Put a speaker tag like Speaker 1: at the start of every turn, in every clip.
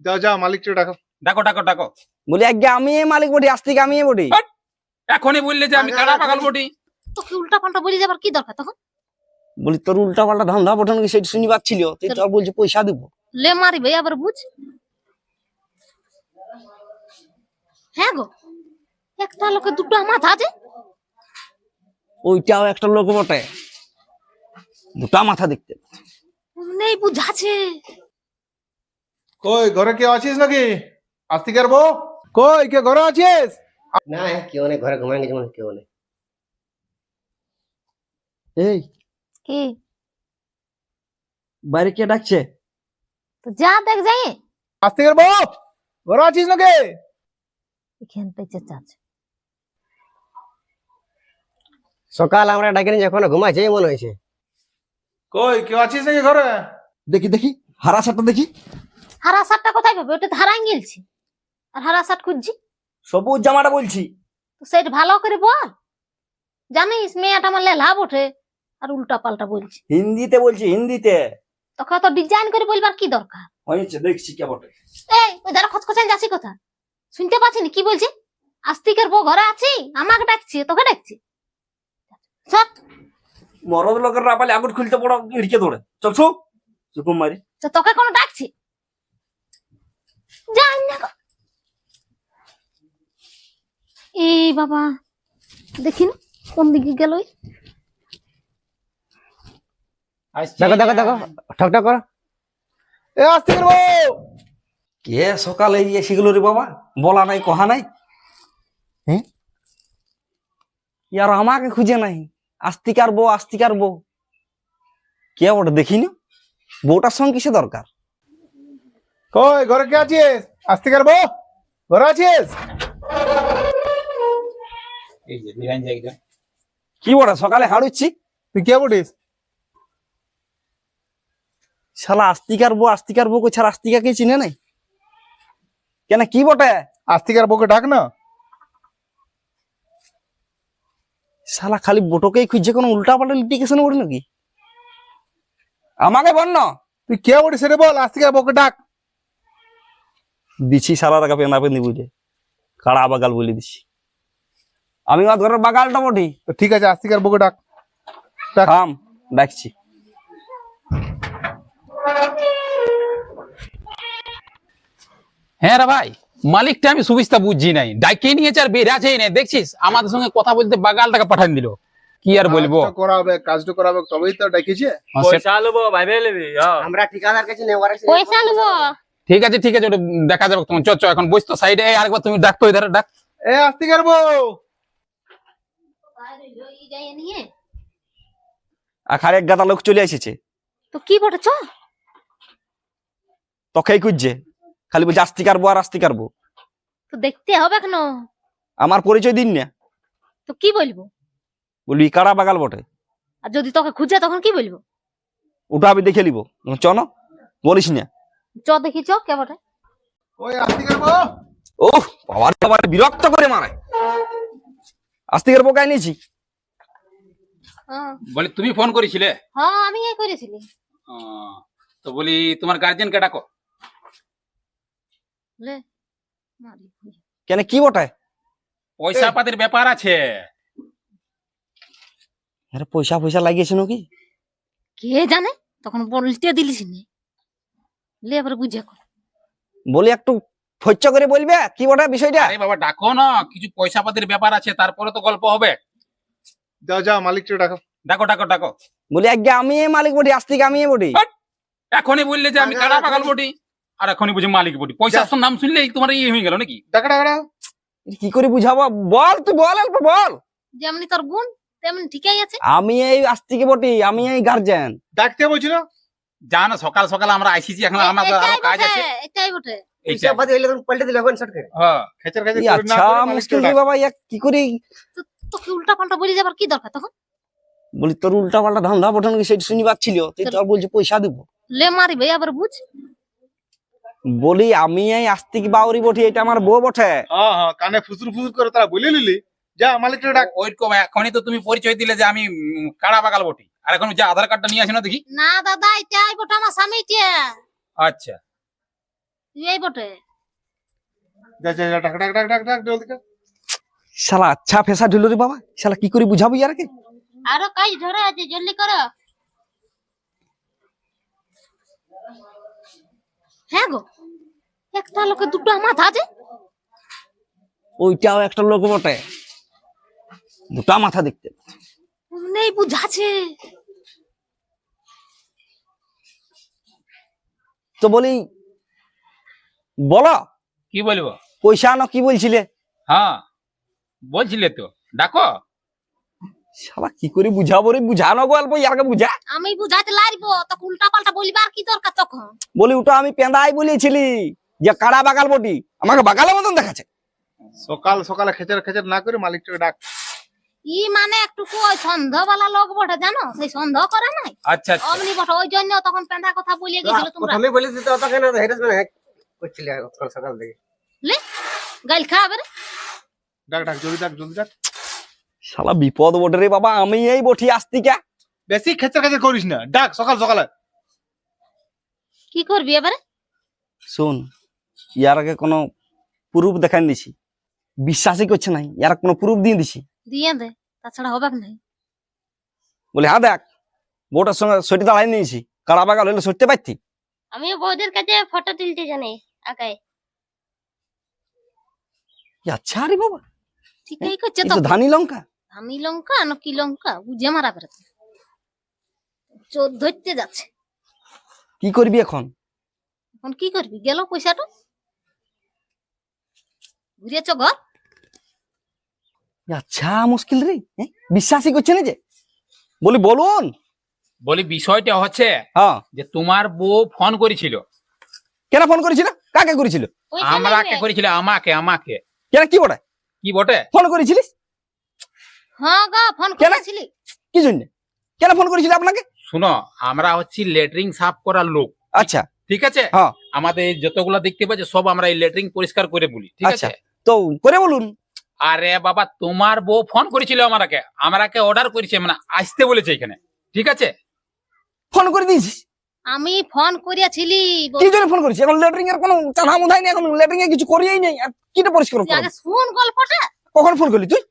Speaker 1: যাও যাও মালিককে ডাকো।
Speaker 2: ডাকো ডাকো ডাকো।
Speaker 3: বলি আগে আমি মালিক বটি আজ থেকে আমি বটি।
Speaker 2: এখনই বললে যে আমি কাড়া পাগল বটি?
Speaker 4: তোকে উল্টা পাল্টা বলে যাবার কি দরকার তখন?
Speaker 3: বলি তোর উল্টা পাল্টা ধান্দা বটন কি সেটা শুনি পাচ্ছিল তুই তোর বলছি পয়সা দিব।
Speaker 4: লে মারিবে আবার বুঝ। হ্যাঁ গো একটা লোকে দুটো মাথা আছে।
Speaker 3: ওইটাও একটা লোক বটে। দুটা মাথা দেখতে।
Speaker 4: নেই বুঝাছে
Speaker 1: কই ঘরে কেউ আছিস নাকি? আস্তিকার বউ? কই কে ঘরে আছিস?
Speaker 5: না কেউ নেই ঘরে ঘুমাই গেছে কেউ নেই।
Speaker 3: এই।
Speaker 4: কি?
Speaker 3: বাইরে কে ডাকছে?
Speaker 4: তো যা দেখ যাই।
Speaker 1: আস্তিকার বউ ঘরে আছিস নাকি?
Speaker 4: এখান থেকে চেঁচাচ্ছে
Speaker 5: সকাল আমরা ডাকিনি যখন ঘুমাইছে মনে হয়েছে।
Speaker 1: কই কেউ আছিস নাকি ঘরে?
Speaker 3: দেখি দেখি হারা সারটা দেখি।
Speaker 4: হারা শার্টটা কোথায় পাবে? ওটা ধারাই গেলছি। আর হারা শার্ট খুঁজছি।
Speaker 3: সবুজ জামাটা বলছি।
Speaker 4: তো সেটা ভালো করে বল। জানিস মেয়েটা আমার লেলাভ ওঠে। আর উল্টা পাল্টা বলছি।
Speaker 3: হিন্দিতে বলছি হিন্দিতে।
Speaker 4: তোকে তো ডিজাইন করে বলবার কি দরকার?
Speaker 3: হয়েছে দেখছি কে বটে
Speaker 4: এই ওই দ্বারা খচখচান যাচ্ছি কথা শুনতে পাচ্ছি না? কি বলছে? আস্তিকের বউ ঘরে আছি? আমাকে ডাকছি তোকে ডাকছি? সব
Speaker 3: মরদ লোকের রাপালে আগুন খুলতে পড়ো ইড়কে দৌড়ে চল ছু চুকুম মারি।
Speaker 4: তোকে কোনো ডাকছি। এই বাবা দেখি না কোন দিকে গেল?
Speaker 5: দেখো দেখো দেখো ঠক ঠক করো
Speaker 1: এ
Speaker 3: কে সকালে এসে রে বাবা? বলা নাই কহা নাই? হ্যাঁ ইয়ার আমাকে খুঁজে নাই। আস্তিকার বউ আস্তিকার বউ। কে ওটা দেখিনি? বউটার সঙ্গে কিসে দরকার?
Speaker 1: কই ঘরে কে আছিস? আস্তিকার বউ ঘরে আছিস?
Speaker 3: কি বটে সকালে হাড়ুচ্ছি?
Speaker 1: তুই কে বলিস?
Speaker 3: শালা আস্তিকার বউ আস্তিকার বউ ছাড়া আস্তিকাকে চিনে নাই? কেন কি বটে?
Speaker 1: আস্তিকার বউকে ডাক না।
Speaker 3: শালা খালি বটোকেই খুঁজছে কোনো উল্টা পাল্টা লিটিকেশন করি নাকি? আমাকে বল না।
Speaker 1: তুই কে বলিস রে বল আস্তিকার বউকে ডাক।
Speaker 3: দিছি শালা টাকা পেনা পেনি বুঝে কাড়া বাগাল বলে দিছি। আমি আমার ঘরের বাগালটা বটি।
Speaker 1: তো ঠিক আছে আস্তিকার বউকে ডাক। ডাক।
Speaker 3: থাম ডাকছি।
Speaker 2: হ্যাঁ রে ভাই মালিকটা আমি সুবিস্তা বুঝছি নাই। ডাইকে নিয়েছে আর বের আছে নাই দেখছিস আমাদের সঙ্গে কথা বলতে বাগাল টাকা পাঠান দিল। কি আর বলব?
Speaker 1: কাজটা করাবে কাজটা করাবে তবেই তো ডাকিছে।
Speaker 2: হ্যাঁ, সে-
Speaker 5: আমরা ঠিকাদার কাছে নেওয়ার আছে।
Speaker 4: পয়সা নেব
Speaker 2: ঠিক আছে ঠিক আছে ওটা দেখা যাবে তোমার। চ চ এখন বসতো সাইডে আরেকবার তুমি ডাকতো ইধারে ডাক।
Speaker 1: এ
Speaker 4: নিয়ে
Speaker 3: আর খালি এক গাদা লোক চলে এসেছে।
Speaker 4: তো কি বটে চ
Speaker 3: তখেই খুঁজছে। খালি বলছে আস্তিকার বউ আর আস্তিকার বউ।
Speaker 4: তো দেখতে হবে কেন
Speaker 3: আমার পরিচয় দিন না।
Speaker 4: তো কি বলব?
Speaker 3: বলবি কাড়া বাগাল বটে?
Speaker 4: আর যদি তোকে খুঁজে তখন কি বলব?
Speaker 3: ওটা আমি দেখে নিব। চ না বলিস না।
Speaker 4: চ দেখি চ কে বটে
Speaker 1: ওই আস্তিকার বউ।
Speaker 3: ও বাবার বাবার বিরক্ত করে মারে। আস্তিকার বউ গায়ে নিয়েছি
Speaker 4: হ্যাঁ।
Speaker 2: বলি তুমি ফোন করেছিলে?
Speaker 4: হ্যাঁ আমি করেছিলি।
Speaker 2: তো বলি তোমার গার্জেনকে ডাকো।
Speaker 4: লে মারি
Speaker 3: কেন কি বটে?
Speaker 2: পয়সা পাতির ব্যাপার আছে।
Speaker 3: আরে পয়সা পয়সা লাগিয়েছে নাকি?
Speaker 4: কে জানে? তখন বলতে দিলিস নি লে এবার বুঝে কর।
Speaker 3: বলি একটু ফচ্চ করে বলবে? কি বটে বিষয়টা?
Speaker 2: আরে বাবা ডাকো না। কিছু পয়সা পাতির ব্যাপার আছে তারপরে তো গল্প হবে।
Speaker 1: যাও যাও মালিককে ডাকো।
Speaker 2: ডাকো ডাকো ডাকো।
Speaker 3: বলি আগে আমি এই মালিক বটি আজ থেকে আমি এই বটি।
Speaker 2: এখনই বললে যে আমি কাড়া পাগল বটি? আর এখনই বুঝি মালিক বটি। পয়সার নাম শুনলেই তোমার ইয়ে হয়ে গেল নাকি?
Speaker 1: ডাকা ডাকা।
Speaker 3: কি করে বুঝাবো? বল তুই বল অল্প বল।
Speaker 4: যেমনি তোর গুণ তেমনি ঠিকই আছে।
Speaker 3: আমি এই আজ থেকে বটি আমি এই গার্জেন
Speaker 1: ডাকতে বলছি না?
Speaker 2: জানো সকাল সকাল আমরা আইসিছি এখন আমাদের
Speaker 4: আরও
Speaker 2: কাজ আছে।
Speaker 4: এটাই বটে।
Speaker 2: এইটা।
Speaker 5: পাল্টে দিলে এখন শর্ট করে
Speaker 2: হ্যাঁ
Speaker 1: খেচার খেচার করে না
Speaker 3: আচ্ছা মুশকিল। রে বাবা ইয়া কি করে
Speaker 4: তো তোকে উল্টা পাল্টা বলে যাবার কি দরকার তখন?
Speaker 3: বলি তোর উল্টা পাল্টা ধান্দা বটন কি সেটা শুনি পাচ্ছিল তুই তোর বলছে পয়সা দিব।
Speaker 4: লে মারিবে আবার বুঝ।
Speaker 3: বলি আমি এই আস্তিক বাউরি বটি এটা আমার বউ বটে।
Speaker 1: হ্যাঁ হ্যাঁ কানে ফুসুর ফুসুর করে তারা বলে নিলি। যা ডাক।
Speaker 2: ওইরকম এখনই তো তুমি পরিচয় দিলে যে আমি কাড়া বাগাল বটি। আর এখন যে আধার কার্ডটা নিয়ে আসি না দেখি?
Speaker 4: না দাদা বটে আমার স্বামীটা
Speaker 2: আচ্ছা।
Speaker 4: এই বটে।
Speaker 1: যা যা যা, ডাক ডাক ডাক ডাক ডাক জলদি ডাক।
Speaker 3: শালা আচ্ছা ফেসা ঢুলো রে বাবা। শালা কি করে বুঝাবো ইয়ারকে
Speaker 4: আরও কাজ ধরে আছে জলদি করো। হ্যাঁ গো একটা লোকে দুটো মাথা আছে।
Speaker 3: ওইটাও একটা লোক বটে। দুটা মাথা দেখতে
Speaker 4: নেই বুঝাছে
Speaker 3: তো বলি বলো
Speaker 2: কি বলব?
Speaker 3: পয়সা আনো কি বলছিলে?
Speaker 2: হ্যাঁ বলছিলে তো ডাকো।
Speaker 3: শালা কি করে বুঝাবো রে? বুঝানো গল্প ইয়ারকে বুঝা।
Speaker 4: আমি বুঝাতে লারবো তো উল্টা পাল্টা বলিবার কি দরকার তখন?
Speaker 3: বলি ওটা আমি পেঁদাই বলেছিলি যে কাড়া বাগাল বটি। আমাকে বাগালের মতন দেখাচ্ছে।
Speaker 1: সকাল সকালে খেচার খেচার না করে মালিকটাকে ডাক।
Speaker 4: ই মানে একটু ওই সন্দেহওয়ালা লোক বটে জানো? সেই সন্দেহ করে নাই।
Speaker 2: আচ্ছা আচ্ছা।
Speaker 4: অমনি বটে ওই জন্য তখন পেঁধা কথা বলিয়ে গেছিল তোমরা।
Speaker 5: প্রথমে বলেছি তো হেরেস মানে করছিলে সকাল সকাল থেকে।
Speaker 4: লে গাইল খাবে রে
Speaker 1: ডাক ডাক জলদি ডাক জলদি ডাক।
Speaker 3: শালা বিপদ বটে রে বাবা আমি এই বটি আসতি আসতিকা।
Speaker 1: বেশি খেচার খেচার করিস না ডাক সকাল সকালে।
Speaker 4: কি করবি এবারে?
Speaker 3: শোন ইয়ার আগে কোনো প্রুফ দেখান দিছি। বিশ্বাসই করছে নাই ইয়ার কোনো প্রুফ দিয়ে দিছি।
Speaker 4: দিয়ে দে তাছাড়া হবে কি নাই?
Speaker 3: বলে হ্যাঁ দেখ বউটার সঙ্গে সটি দাঁড়াই নিয়েছি কাড়া বাগাল হইলে সরতে পারতি
Speaker 4: আমিও বৌদের কাছে ফটো তুলতে জানি
Speaker 3: ই আচ্ছা রে বাবা।
Speaker 4: ঠিকই করছে তো।
Speaker 3: ধানি লঙ্কা।
Speaker 4: আমি লঙ্কা না কি লঙ্কা? বুঝে মারা বেড়াতে চোর ধরতে যাচ্ছে।
Speaker 3: কি করবি এখন?
Speaker 4: এখন কি করবি? গেল পয়সাটা? ঘুরিয়েছ ঘর?
Speaker 3: আচ্ছা মুশকিল রে হ্যাঁ? বিশ্বাসই করছে না যে? বলি বলুন।
Speaker 2: বলি বিষয়টা হচ্ছে
Speaker 3: হ্যাঁ।
Speaker 2: যে তোমার বউ ফোন করেছিল।
Speaker 3: কেন ফোন করেছিল? কাকে করেছিল?
Speaker 2: আমাকে করেছিল আমাকে আমাকে।
Speaker 3: কেন কি বটে?
Speaker 2: কি বটে?
Speaker 3: ফোন করেছিলিস?
Speaker 4: হ্যাঁ গা ফোন
Speaker 3: কেন?
Speaker 4: করেছিলি।
Speaker 3: কি জন্য? কেন ফোন করেছিল আপনাকে?
Speaker 2: শুনো আমরা হচ্ছি লেটরিং সাফ করার লোক।
Speaker 3: আচ্ছা।
Speaker 2: ঠিক আছে?
Speaker 3: হ্যাঁ।
Speaker 2: আমাদের যতগুলা দেখতে পাচ্ছি সব আমরা এই লেটরিং পরিষ্কার করে বলি। ঠিক
Speaker 3: আচ্ছা।
Speaker 2: আছে?
Speaker 3: তো করে বলুন।
Speaker 2: আরে বাবা তোমার বউ ফোন করেছিল আমাকে আমাকে অর্ডার করেছে মানে আসতে বলেছে এখানে। ঠিক আছে?
Speaker 3: ফোন করে দিয়েছিস?
Speaker 4: আমি ফোন করিয়াছিলি।
Speaker 3: কি জন্য ফোন করেছিস? এখন লেটারিং এর কোনো চাঁদা মুধাই নেই এখন লেটারিং এ কিছু করিয়েই নেই। আর কিটা পরিষ্কার
Speaker 4: তুই
Speaker 3: করব?
Speaker 4: আগে শুন গল্পটা।
Speaker 3: কখন ফোন করলি তুই?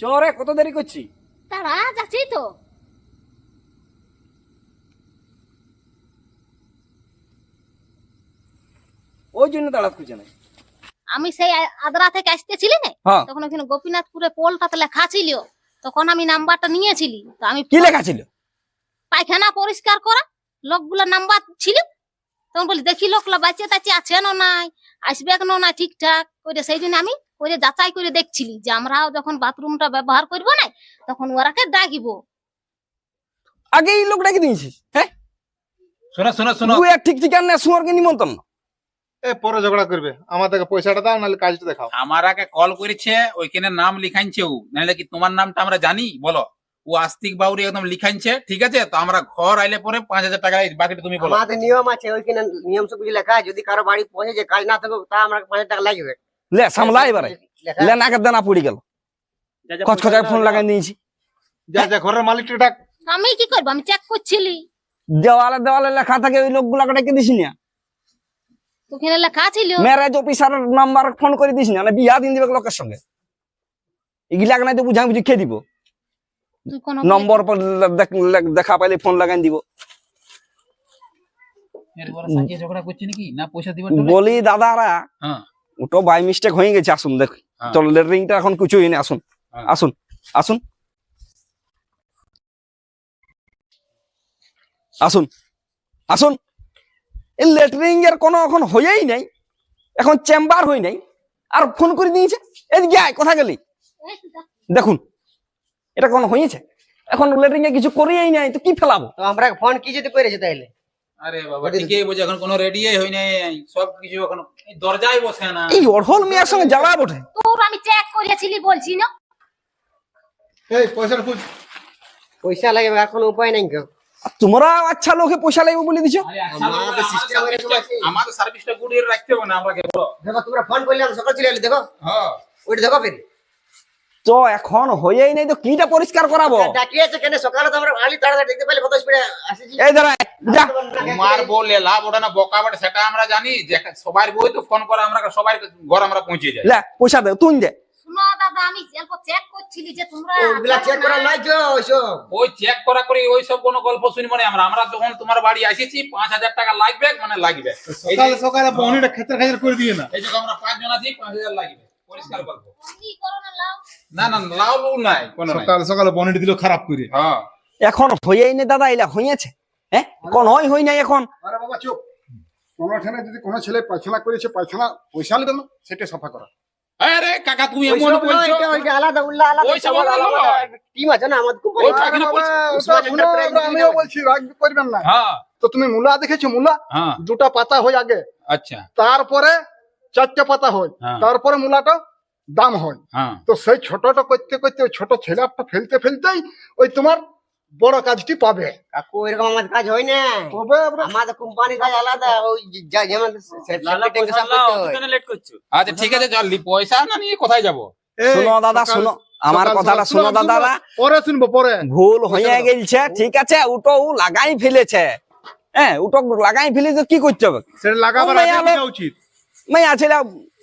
Speaker 3: চরে কত দেরি করছি
Speaker 4: তারা যাচ্ছি তো।
Speaker 3: ওই জন্য দাঁড়াত খুঁজে নাই।
Speaker 4: আমি সেই আদ্রা থেকে আসতেছিলি না?
Speaker 3: হ্যাঁ।
Speaker 4: তখন ওখানে গোপীনাথপুরে পোলটাতে লেখা ছিল। তখন আমি নাম্বারটা নিয়েছিলি। তো আমি
Speaker 3: কি লেখা ছিল?
Speaker 4: পায়খানা পরিষ্কার করা। লোকগুলোর নাম্বার ছিল। তখন বলি দেখি লোকলা বাঁচে তাচে আছে না নাই? আসবে না ঠিকঠাক? করে সেই জন্য আমি করে যাচাই করে দেখছিলি যে আমরাও যখন বাথরুমটা ব্যবহার করব না তখন ওরাকে ডাকিব।
Speaker 3: আগে এই লোক ডাকে দিয়েছিস হ্যাঁ?
Speaker 2: শোনো শোনা শোনো।
Speaker 3: তুই ঠিক ঠিকানা সুয়ারকে নিমন্ত্রণ
Speaker 1: এ পরে ঝগড়া করবে। আমাদেরকে পয়সাটা দাও নাহলে কাজটা দেখাও।
Speaker 2: আমার আগে কল করেছে ওইখানে নাম লিখাইছে ও। নাহলে কি তোমার নামটা আমরা জানি? বলো। ও আস্তিক বাউরি একদম লিখাইছে ঠিক আছে? তো আমরা ঘর আইলে পরে পাঁচ হাজার টাকা বাকিটা তুমি বলো।
Speaker 5: আমাদের নিয়ম আছে ওইখানে নিয়ম সব কিছু লেখা আছে। যদি কারও বাড়ি পৌঁছে যে কাজ না থাকুক তা আমরা পাঁচ হাজার টাকা লাগবে।
Speaker 3: লে সামলা এবারে লে নাকের দানা পড়ে গেল। খচখচায় ফোন লাগাই নিয়েছি।
Speaker 1: যা যা ঘরের মালিকটা ডাক।
Speaker 4: আমি কি করব? আমি চেক করছিলি।
Speaker 3: দেওয়ালে দেওয়ালে লেখা থাকে ওই লোকগুলাকে ডেকে দিস না?
Speaker 4: ওখানে লেখা ছিল।
Speaker 3: ম্যারেজ অফিসার নাম্বার ফোন করে দিস না না বিয়া দিন দিবে লোকের সঙ্গে। এগুলাকে নাই তো বুঝাই বুঝি খেয়ে দিব নম্বর পর দেখ- দেখা পাইলে ফোন লাগাই দিব।
Speaker 2: ঝগড়া করছে নাকি? না পয়সা দিবেন
Speaker 3: বলি দাদারা
Speaker 2: হ্যাঁ।
Speaker 3: ওটো বাই মিস্টেক হয়ে গেছে আসুন দেখ।
Speaker 2: হ্যাঁ।
Speaker 3: চল লেটারিংটা এখন কিছু হয়নি আসুন।
Speaker 2: হ্যাঁ।
Speaker 3: আসুন আসুন। আসুন আসুন। এই লেটারিং এর কোনো এখন হয়েই নাই এখন চেম্বার হই নাই। আর ফোন করে দিয়েছে এদিকে আয় কথা গেলি? দেখুন এটা কোনো হয়েছে। এখন লেটারিং এ কিছু করিয়েই নাই তো কি ফেলাবো?
Speaker 5: তো আমরা ফোন কি যদি করেছে তাইলে?
Speaker 2: আরে বাবা ঠিকই বলছে এখন কোনো রেডি হই নাই সব কিছু এখন দরজায় বসে না।
Speaker 3: এই অরহল মিয়ার সঙ্গে জ্বালা বটে।
Speaker 4: তোর আমি চেক করেছিলি বলছি না।
Speaker 1: এই পয়সাটা খুঁজ।
Speaker 5: পয়সা লাগবে আর কোনো উপায় নাই কেউ
Speaker 3: তোমরা আচ্ছা লোকে পয়সা লাগবে বলে দিছো?
Speaker 2: আচ্ছা
Speaker 5: আমাদের সিস্টেম এরকম আছে।
Speaker 2: আমাদের সার্ভিসটা গুড এর রাখতে হবে না আমাকে বলো।
Speaker 5: দেখো তোমরা ফোন করলে আমি সকাল চলে এলি দেখো।
Speaker 2: হ্যাঁ।
Speaker 5: ওইটা দেখো ফের।
Speaker 3: তো এখন হয়েই নাই তো কিটা পরিষ্কার করাবো? এই দাঁড়া যা।
Speaker 2: তোমার বলে লাভ ওটা না বকা বটে সেটা আমরা জানি। যে সবার বই তো ফোন করে আমরা সবার ঘর আমরা পৌঁছে যাই।
Speaker 3: লে পয়সা দে তুই দে।
Speaker 4: শুনো দাদা আমি অল্প চেক করছিলি যে তোমরা
Speaker 5: ওগুলা চেক করা নাই ওইসব?
Speaker 2: ওই চেক করা করে ওই সব কোনো গল্প শুনব না আমরা। আমরা যখন তোমার বাড়ি আসিছি পাঁচ হাজার টাকা লাগবে মানে লাগবে।
Speaker 1: সকালে খেতে করে দিয়ে না।
Speaker 2: এই যে আমরা পাঁচজন আছি পাঁচ হাজার লাগবে। পরিষ্কার
Speaker 4: কি লাও।
Speaker 2: না না লাউ নাই
Speaker 1: সকালে সকালে বহনিটা দিল খারাপ করে।
Speaker 2: হ্যাঁ।
Speaker 3: এখন হয়েই নাই দাদা এলা হইয়াছে। হ্যাঁ? কোন হয় হই নাই এখন।
Speaker 6: আরে বাবা চুপ। কোনোখানে যদি কোনো ছেলে পায়খানা করেছে পায়খানা পয়সা নেবে না সেটা সাফা করা।
Speaker 2: আরে কাকা তুমি এমন বলছো?
Speaker 5: আলাদা উল্লা আলাদা
Speaker 2: ওইসব আলাদা
Speaker 5: আলাদা টিম আছে না আমাদের
Speaker 2: ওই পায়খানা
Speaker 6: আরে
Speaker 2: পরিষ্কার-
Speaker 6: বাবা,
Speaker 5: উসমান
Speaker 6: ওটা শুনো,
Speaker 5: enterprise
Speaker 6: ওটা আমিও বলছি রাগ করবেন না।
Speaker 2: হ্যাঁ।
Speaker 6: তো তুমি মূলা দেখেছ মুলা?
Speaker 2: হ্যাঁ।
Speaker 6: দুটা পাতা হয় আগে।
Speaker 2: আচ্ছা।
Speaker 6: তারপরে চারটে পাতা হয়।
Speaker 2: হ্যাঁ।
Speaker 6: তারপরে মূলাটা দাম হয়।
Speaker 2: হ্যাঁ।
Speaker 6: তো সেই ছোটটা করতে করতে ওই ছোট ছেলেটা ফেলতে ফেলতেই ওই তোমার বড় কাজটি পাবে।
Speaker 5: কাকু এরকম আমাদের কাজ হয় না।
Speaker 6: তবে
Speaker 5: আমাদের কোম্পানি কাজ আলাদা ওই যেমন
Speaker 2: আচ্ছা ঠিক আছে চল পয়সা না নিয়ে কোথায় যাব?
Speaker 3: শুনো দাদা শুনো আমার কথাটা শুনো
Speaker 1: শুনব,
Speaker 3: দাদা
Speaker 1: পরে শুনব পরে।
Speaker 3: ভুল হয়ে গেছে ঠিক আছে উটো ও লাগাই ফেলেছে। হ্যাঁ উটো লাগাই ফেলেছে কি করতে হবে
Speaker 1: সেটা লাগাবার উচিত।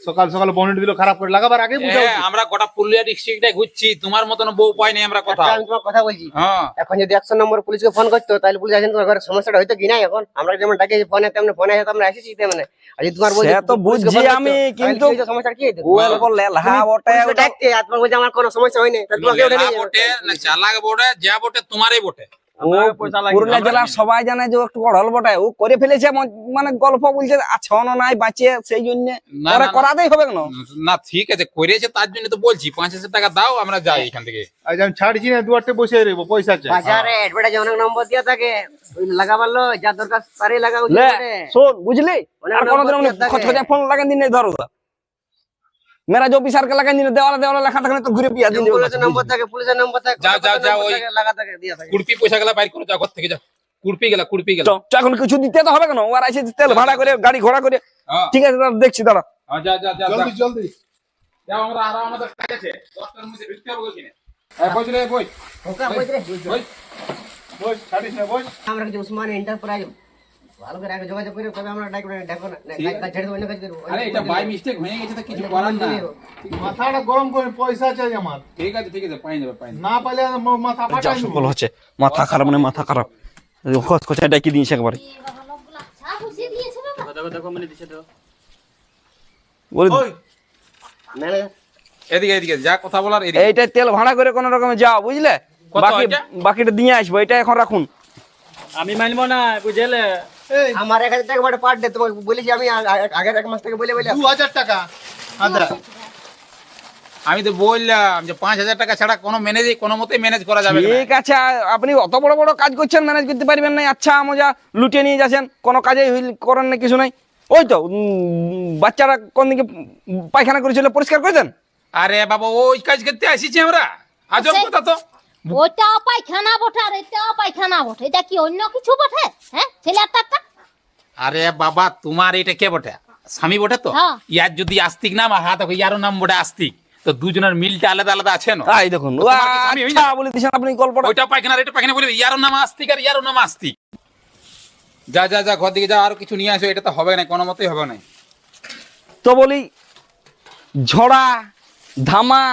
Speaker 1: সকাল সকাল খারাপ করে লাগাবার আগে বোঝা
Speaker 2: হ্যাঁ, আমরা গোটা পুরুলিয়া ডিস্ট্রিক্টে ঘুরছি তোমার মতন বউ পাই নাই আমরা কথা।
Speaker 5: আমি তোমার কথা বলছি।
Speaker 2: হ্যাঁ।
Speaker 5: এখন যদি একশো নম্বর পুলিশকে ফোন করতো তাহলে পুলিশ আসেন তোমার ঘরে সমস্যাটা হয়তো কি নাই এখন। আমরা যেমন ডাকি ফোনে তেমন ফোনে হয়তো আমরা এসেছি তেমন। আর যদি তোমার বলছে
Speaker 3: তো বুঝছি আমি, কিন্তু?
Speaker 5: সমস্যাটা কি হইতো
Speaker 3: বললে লাহা বটে
Speaker 5: ডাকতে তোমার বলছে আমার কোনো সমস্যা হয়নি তাহলে তোমাকে
Speaker 2: বটে না চালাক বটে যা বটে তোমারই বটে।
Speaker 3: পুরুলিয়া জেলার সবাই জানে যে একটু বড়ল বটে। ও করে ফেলেছে মানে গল্প বলছে আছে নাই বাঁচিয়ে সেই জন্য। করাতেই হবে কেন?
Speaker 2: না ঠিক আছে করেছে তার জন্য তো বলছি পাঁচ হাজার টাকা দাও আমরা যাই এখান থেকে।
Speaker 1: আজ আমি ছাড়ছি না দুয়ারটে বসে রইবো পয়সা চাই
Speaker 5: বাজারে অ্যাডভার্টাইজ অনেক নম্বর দেওয়া থাকে ওই লাগাবার লো যা দরকার তারই লাগা উচিত
Speaker 3: শোন বুঝলি? আর কোনোদিন
Speaker 5: নম্বর
Speaker 3: খচ খচা ফোন লাগান দিন ধরো। মেরা যে অফিসারকে লাগান দিন দেওয়ালে দেওয়ালে লেখা থাকলে তো ঘুরে বিয়া দিন
Speaker 5: অ্যাম্বুলেন্সের নম্বর থাকে পুলিশের নম্বর থাকে
Speaker 2: যাও, যাও, যাও, ওই-
Speaker 5: লাগা থাকে দিয়া থাকে।
Speaker 2: কুড়পি পয়সা গেলা বাইর করে যাও ঘর থেকে যাও। কুড়পি গেলা কুড়পি গেলা।
Speaker 3: চ, এখন কিছু দিতে তো হবে কেন? ওরা এসে তেল ভাড়া করে গাড়ি ঘোড়া করে।
Speaker 2: হ্যাঁ।
Speaker 3: ঠিক আছে দাদা দেখছি দাদা।
Speaker 2: হ্যাঁ, যাও যাও যাও যাও।
Speaker 1: জলদি। জলদি
Speaker 2: যাও আমরা আরও আমাদের কাজ আছে। দশটার মধ্যে ঢুকতে হবে ওখানে। হ্যাঁ বই রে বই
Speaker 5: ওকা বই রে।
Speaker 2: বই
Speaker 1: বস। ছাড়িস না বস।
Speaker 5: আমরা কিছু উসমান এন্টারপ্রাইজ ভালো করে আগে যোগাযোগ করে তবে আমরা ডাকবো ডাকবো না না,
Speaker 2: ঠিক আছে।
Speaker 5: কাজ ছেড়ে অন্য কাজ করব
Speaker 2: আরে এটা বাই মিস্টেক হয়ে গেছে তো কিছু করার না।
Speaker 1: মাথাটা গরম করে পয়সা চাই আমার।
Speaker 2: ঠিক আছে ঠিক আছে পাই যাবে পাই
Speaker 1: না পাইলে মাথা
Speaker 3: হচ্ছে খারাপ মানে মাথা খারাপ। খচ খচা ডাকি দিয়েছে একবারে। বলি
Speaker 2: এদিকে এদিকে যা কথা বলার
Speaker 3: এইটা তেল ভাড়া করে কোন রকমে যাও বুঝলে? বাকি বাকিটা দিয়ে আসব এটা এখন রাখুন।
Speaker 7: আমি মানবো না বুঝলে?
Speaker 5: আমার এক হাজার টাকা বাটে পার ডে তোমাকে বলেছি আমি আগের এক মাস থেকে বলে বলে
Speaker 1: দু হাজার টাকা। আদা
Speaker 2: আমি তো বললাম যে পাঁচ হাজার টাকা ছাড়া কোনো ম্যানেজ কোনো মতেই ম্যানেজ করা যাবে
Speaker 3: ঠিক আছে আপনি অত বড় বড় কাজ করছেন ম্যানেজ করতে পারবেন না। আচ্ছা মজা লুটিয়ে নিয়ে যাচ্ছেন কোনো কাজে হইল করেন না কিছু নাই। ওই তো বাচ্চারা কোন দিকে পায়খানা করেছিল পরিষ্কার করেছেন?
Speaker 2: আরে বাবা ওই কাজ করতে আসিছি আমরা। আজব কথা তো
Speaker 4: ওইটা পায়খানা বটে আর এটা পায়খানা বটে। এটা কি অন্য কিছু বটে? হ্যাঁ ছেলেটারটা
Speaker 2: আরে বাবা তোমার এটা কে বটে? স্বামী বটে তো?
Speaker 4: হ্যাঁ।
Speaker 2: ইয়ার যদি আস্তিক নাম আর হাত ইয়ারও নাম বটে আস্তিক। তো দুজনের মিলটা আলাদা আলাদা আছে না?
Speaker 3: তাই দেখুন? আচ্ছা বলে দিচ্ছেন আপনি গল্পটা।
Speaker 2: ওইটা পায়খানা আর এটা পায়খানা বলবে ইয়ারও নাম আস্তিক আর ইয়ারও নাম আস্তিক। যা যা যা ঘর দিকে যা আর কিছু নিয়ে আসো এটা তো হবে না কোনো মতেই হবে না।
Speaker 3: তো বলি ঝড়া ধামা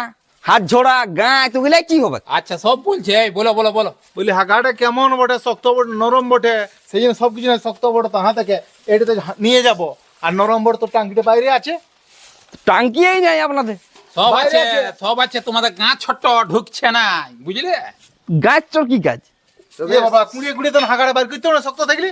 Speaker 3: হাত ঝোড়া গাঁ তো গেলে কি হবে?
Speaker 2: আচ্ছা সব বলছে এই বলো বলো বলো।
Speaker 1: বলি হাগাটা কেমন বটে শক্ত বটে নরম বটে? সেই জন্য সব কিছু শক্ত বটে তাহা থেকে এটাতে নিয়ে যাব। আর নরম বটে তো টাঙ্কিটা বাইরে আছে।
Speaker 3: টাঙ্কিয়েই নাই আপনাদের।
Speaker 2: সব আছে। সব আছে তোমাদের গা ছোট্ট ঢুকছে না বুঝলে?
Speaker 3: গাছ চোর কি কাজ
Speaker 1: এ বাবা কুড়িয়ে কুড়িয়ে তো হাগাটা বাইর করতে না শক্ত থাকলে।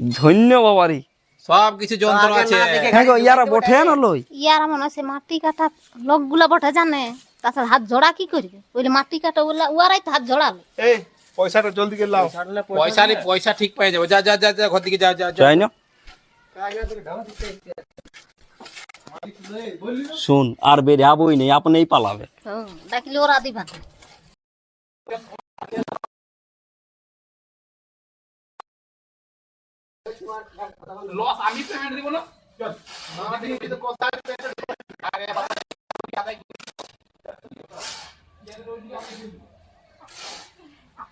Speaker 3: ধন্য বাবারি।
Speaker 2: সব কিছু যন্ত্র আছে।
Speaker 5: না
Speaker 3: হ্যাঁ গো ইয়ারা বঠে না লই।
Speaker 4: ইয়ার মনে হয় সে মাটি কাটা লোকগুলা বটে জানে। তাছাড়া হাত জোড়া কি করবে ওইলে মাটি কাটা ওলা উয়ারাই তো হাত জোড়ালো।
Speaker 1: এই পয়সাটা জলদি করে লাও।
Speaker 2: পয়সা রে পয়সা ঠিক পেয়ে যাবে। যা যা যা যা ঘর দিকে যা যা যা।
Speaker 3: না শুন আর বের আবই নেই আপনিই পালাবে।
Speaker 4: ডাকিলে ওরা দিবা।
Speaker 2: লস আমি পেমেন্ট দিব না। আরে।